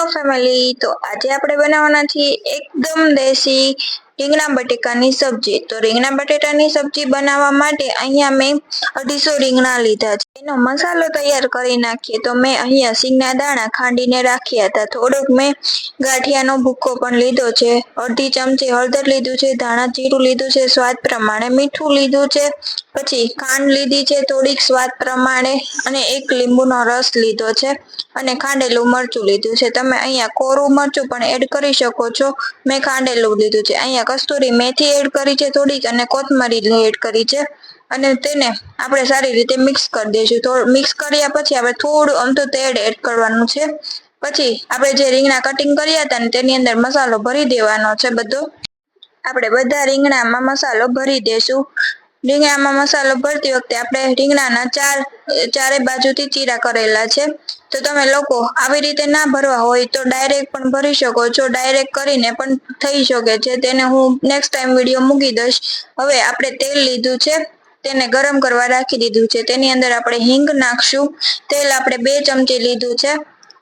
Hello family તો આજે આપણે બનાવવાના છીએ એકદમ દેશી રીંગણા બટેકાની સબ્જી. તો રીંગણા બટેટાની સબ્જી બનાવવા માટે અહીંયા મેં અઢીસો રીંગણા લીધા છે. એનો મસાલો તૈયાર કરી નાખીએ. તો મેં અહીંયા સિંગના દાણા ખાંડીને રાખ્યા હતા. થોડોક મેં ગાંઠિયાનો ભૂક્કો પણ લીધો છે. અડધી ચમચી હળદર લીધું છે, ધાણા જીરું લીધું છે, સ્વાદ પ્રમાણે મીઠું લીધું છે. પછી ખાંડ લીધી છે થોડીક સ્વાદ પ્રમાણે અને એક લીંબુનો રસ લીધો છે અને ખાંડેલું મરચું લીધું છે. તમે અહીંયા કોરું મરચું પણ એડ કરી શકો છો. મેં ખાંડેલું લીધું છે. અહીંયા કસ્તુરી મેથી એડ કરી છે થોડીક અને કોથમરી એડ કરી છે. અને તેને આપણે સારી રીતે મિક્સ કરી દઈશું થોડું મિક્સ કર્યા પછી આપણે થોડું અમથું તેડ એડ કરવાનું છે. પછી આપણે જે રીંગણા કટિંગ કર્યા હતા ને તેની અંદર મસાલો ભરી દેવાનો છે બધો. આપણે બધા રીંગણામાં મસાલો ભરી દેશું. રીંગણામાં મસાલો ભરતી વખતે આપણે રીંગણાના ચાર ચારે બાજુથી ચીરા કરેલા છે. તો તમે લોકો આવી રીતે ના ભરવા હોય તો ડાયરેક્ટ પણ ભરી શકો છો. ડાયરેક્ટ કરીને પણ થઈ શકે છે. તેને હું નેક્સ્ટ ટાઈમ વીડિયો મૂકી દઈશ. હવે આપણે તેલ લીધું છે. તેને ગરમ કરવા રાખી દીધું છે. તેની અંદર આપણે હિંગ નાખશું. તેલ આપણે બે ચમચી લીધું છે.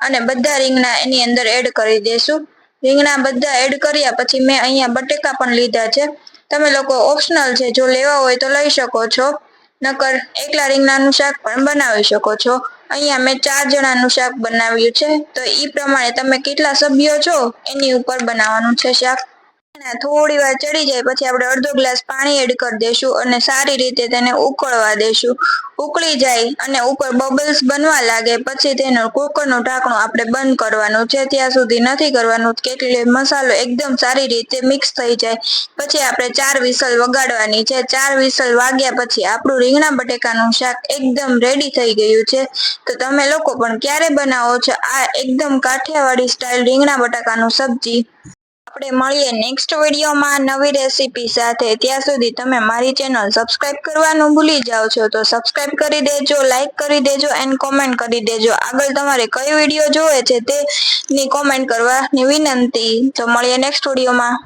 અને બધા રીંગણા એની અંદર એડ કરી દેશું. રીંગણા બધા એડ કર્યા પછી મેં અહીંયા બટેકા પણ લીધા છે. તમે લોકો ઓપ્શનલ છે, જો લેવા હોય તો લઈ શકો છો. નકર એકલા રીંગણાનું શાક પણ બનાવી શકો છો. અહીંયા મેં ચાર જણાનું શાક બનાવ્યું છે. તો એ પ્રમાણે તમે કેટલા સભ્યો છો, એની ઉપર બનાવવાનું છે શાક. થોડી વાર ચડી જાય પછી આપણે અડધો ગ્લાસ પાણી એડ કરી દેશું અને સારી રીતે તેને ઉકળવા દેશું. ઉકળી જાય અને ઉપર બબલ્સ બનવા લાગે પછી તેનું કુકરનું ઢાંકણું આપણે બંધ કરવાનું છે. ત્યાં સુધી નથી કરવાનું. કેટલી મસાલો એકદમ સારી રીતે મિક્સ થઈ જાય. પછી આપણે ચાર વિસલ વગાડવાની છે. ચાર વિસલ વાગ્યા પછી આપણું રીંગણા બટેકાનું શાક એકદમ રેડી થઈ ગયું છે. તો તમે લોકો પણ ક્યારે બનાવો છો? આ એકદમ કાઠિયાવાડી સ્ટાઇલ રીંગણા બટાકાનું સબ્જી. આપણે મળીએ નેક્સ્ટ વિડીયોમાં નવી રેસીપી સાથે. ત્યાં સુધી તમે મારી ચેનલ સબસ્ક્રાઇબ કરવાનું ભૂલી જાઓ છો તો સબસ્ક્રાઇબ કરી દેજો લાઇક કરી દેજો એન્ડ કોમેન્ટ કરી દેજો. આગળ તમારે કઈ વીડિયો જોવે છે તેની કોમેન્ટ કરવાની વિનંતી. તો મળીએ નેક્સ્ટ વિડીયોમાં.